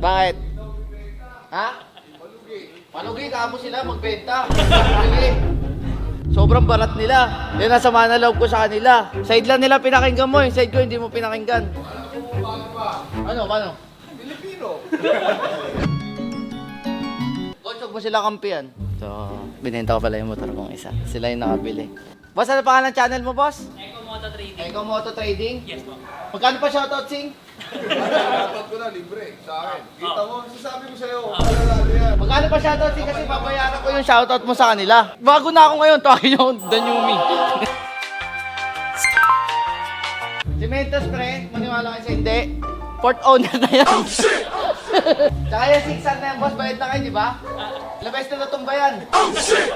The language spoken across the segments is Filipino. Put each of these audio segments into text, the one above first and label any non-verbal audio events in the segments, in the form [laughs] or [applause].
Bakit? Ha? Palugi, kamo sila magbenta. Sobrang barat nila. Yan ang sama na loob ko sa kanila. Side lang nila pinakinggan mo, yung side ko hindi mo pinakinggan. Ano, paano? Filipino. Coach, huwag mo sila kampiyan. So, binenta ko pala yung motor kong isa. Sila yung nakabili. Boss, ano pangalan ng channel mo, boss? Eco Moto Trading. Eco Moto Trading? Yes po. Magkano pa shoutout, Sing? Dapat ko na libre sa akin. Kita mo, sasabi ko sa'yo, yan. Magkano pa shoutout, Sing? Kasi babayaran ko yung shoutout mo sa kanila. Bago na ako ngayon, tawagin yung Danyumi. Cementos, pre. Maniwala kayo sa hindi. Port owner na yan. Oh, shit! Tsaka yung 600 na yan, boss. Bayad na kayo, di ba? Labes na natumba yan. Oh, shit!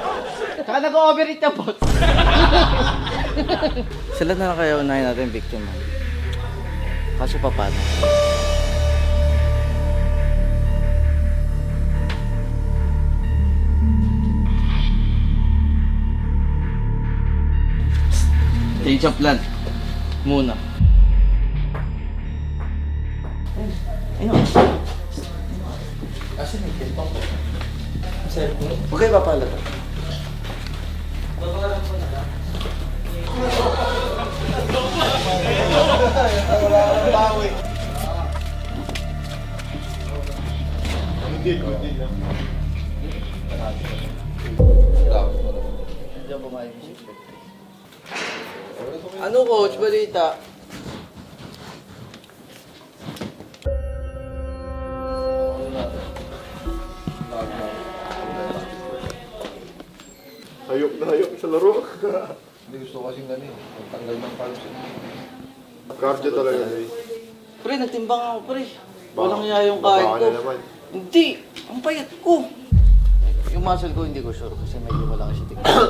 Tsaka nag-overeat niya, boss. [laughs] Sila na lang kaya unahin natin victim. Kaso pa paano? Change of plan. Muna. Ayun. Kasi may cellphone ko. Cellphone? Huwag kayo papalata. Pumayag yung secret. Ano coach, balita? Hayok na hayok sa laro. Hindi gusto ko kasing gano'n eh. Magtanggal ng palms. Cardio talaga. Pre, nagtimbang ako pre. Walang niya yung kain Baka ko. na naman. Hindi, ang payat ko. Yung muscle ko hindi ko sure kasi medyo malaki siya tingnan.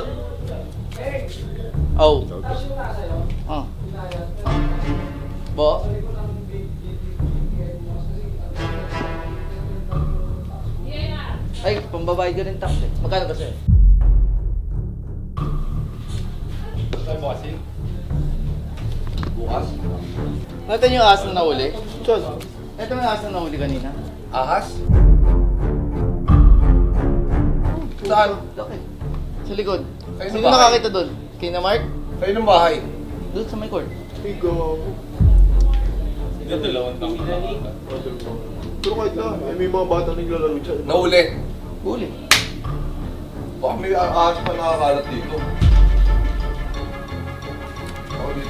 Oh. [coughs] Ah. Bo? Ay, pambabae ka rin tax eh. Magkano ba sa'yo? Bukas? Natin yung ahas na nahuli? Chol, ito yung ahas na nahuli kanina. Ahas? Saan? Laki. Sa likod. Sino ba? nakakita doon? Kina Mark? Kayo ng bahay. Doon sa may court. Higo. Pero kahit na, eh, may mga bata naglalaro dyan. Nahuli. Huli. Baka may ahas pa nakakalat dito.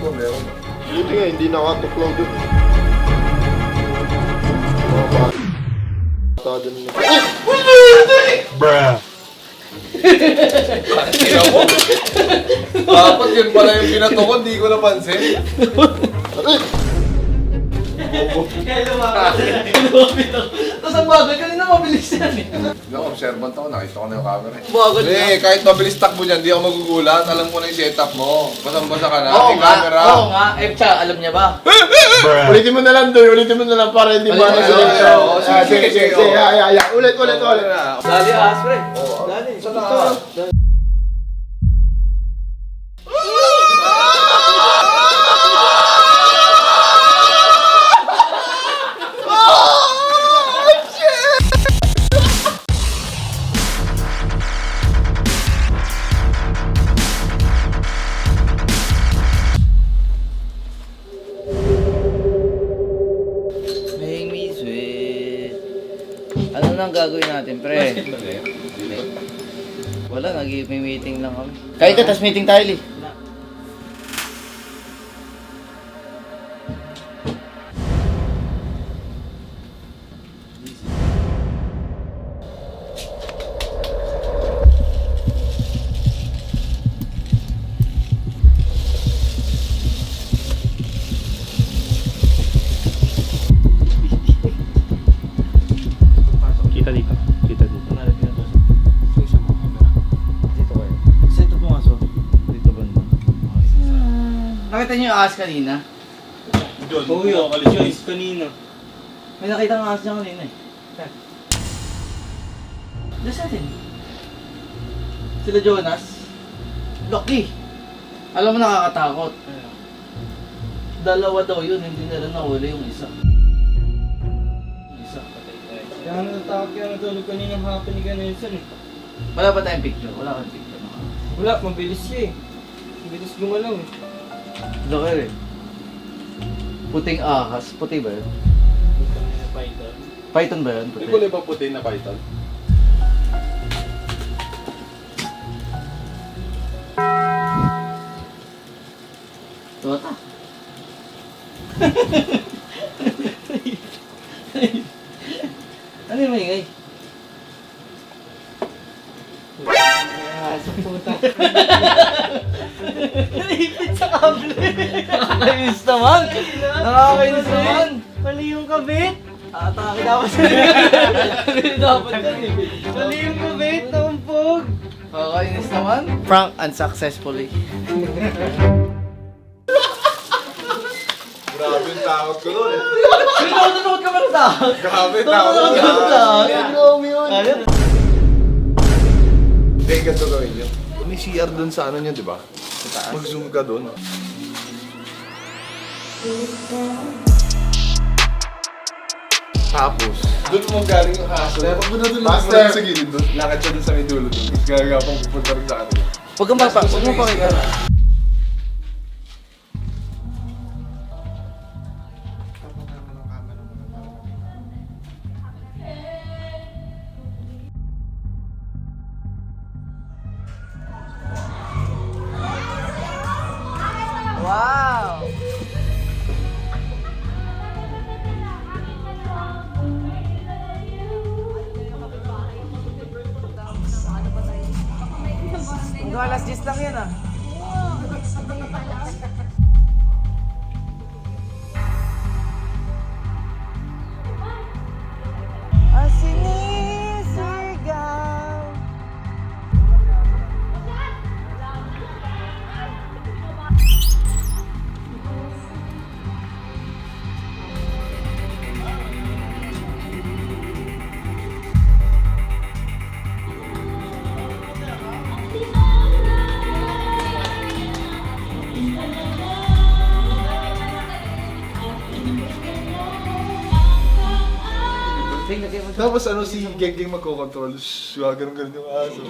Dito, meron. Buti nga, hindi nakatuklaw dun. Mga bata. Dun. Kaya mo? Dapat yun pala yung binato ko, di ko napansin. Kaya lumapit. Ako. Tapos ang bagal, kanina mabilis yan eh. Hindi ako, observant ako, nakita ko na yung camera eh. Bagal Eh, kahit mabilis takbo dyan, di ako magugulat. Alam ko na yung setup mo. Basang-basa ka na, Oo nga, camera. oo nga. Eh, tsaka alam niya ba? Ulitin mo na lang doon, ulitin mo na lang para hindi ba Ulitin na mo na lang. Oo, sige, Ah, sige, sige, sige, ay, ay. Ulit, ulit, ulit. Dali ahas, pre. Oo. Dali. Saan na? Make Nang gagawin natin, pre? Wala, nag-meeting lang kami. Kahit tas meeting tayo, Li. Nakita niyo yung ahas kanina? Oo, yung kalis kanina. May nakita ng ahas niya kanina eh. Doon sa atin. Sila Jonas. Lucky. Alam mo nakakatakot. Dalawa daw yun, hindi nila nahuli yung isa. Yung isa. ka natulog kanina hapon ni Nelson eh. Wala ba tayong picture? Wala kang picture. Wala, mabilis siya eh. Mabilis gumalaw eh. Laki rin. Puting ahas. Puti ba yun? Python ba yun? May Puti. kulay ba puti na python? Tota. ano [laughs] naman. Nakakainis naman. Mali yung kabit. Atake dapat sa Dapat yan eh. Mali yung kabit. Tumpog. Nakakainis naman. Prank unsuccessfully. Grabe yung takot ko doon. Sinusunod ka ba na sa akin? Grabe, Sinusunod takot ka ba na sa akin? Grabe yun. Ano? Hindi, ganito gawin nyo. May CR doon sa ano nyo, di ba? Mag-zoom ka doon. Tapos, Doon mo galing yung haso. Master, pag doon Master! sa gilid doon, lakad siya doon sa may dulo doon. Tapos gagapang pupunta rin sa kanila. Huwag kang papa, huwag mo pakita. Hanggang alas 10 lang yan ah. Tapos ano si Genggeng magkocontrol, shhh, ganun ganun yung aso.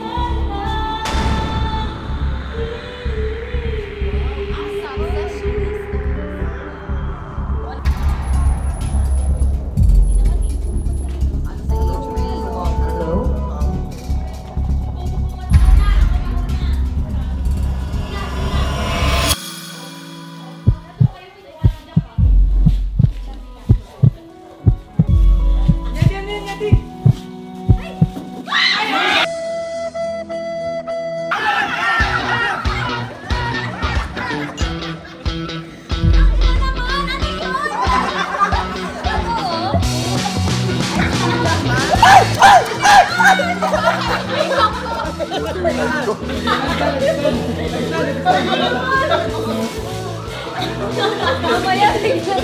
Mamaya tingnan.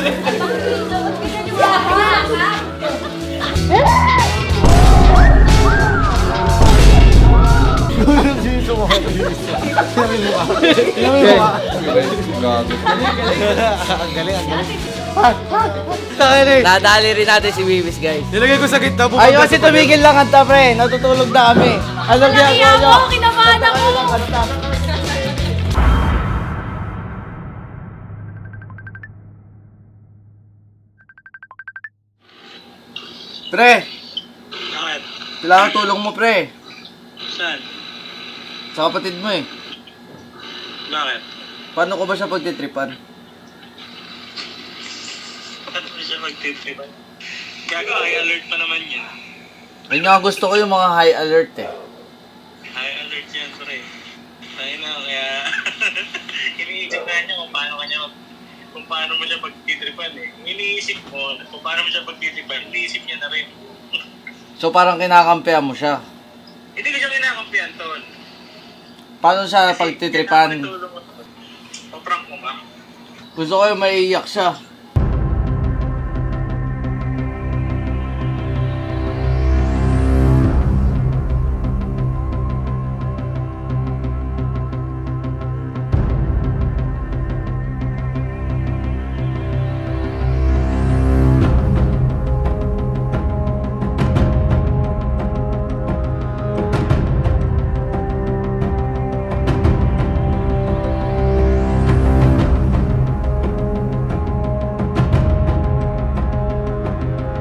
Pakita, pakita niyo ba? Nadali rin natin si Bibis guys. Nilagay ko sa gitna, Ayaw kasi tumigil lang kanta pre, natutulog na kami. Alam niya Kaya ako, kinabahan ako. Pre, Bakit? kailangan tulong mo pre. Saan? Sa kapatid mo eh. Bakit? Paano ko ba siya pagtitripan? Magtitripan? Gago, high alert pa naman yan. Yun nga gusto ko yung mga high alert eh. High alert yan, pre. Tayo na, kaya... [laughs] iniisip na niya kung paano kanya kung paano mo siya pagtitripan eh. Iniisip mo kung paano mo siya pagtitripan, iniisip niya na rin. [laughs] So parang kinakampihan mo siya. Hindi ko siya kinakampihan, Ton. Paano siya pagtitripan? Kailangan itulong mo. O prank mo ba? Gusto ko yung maiiyak siya.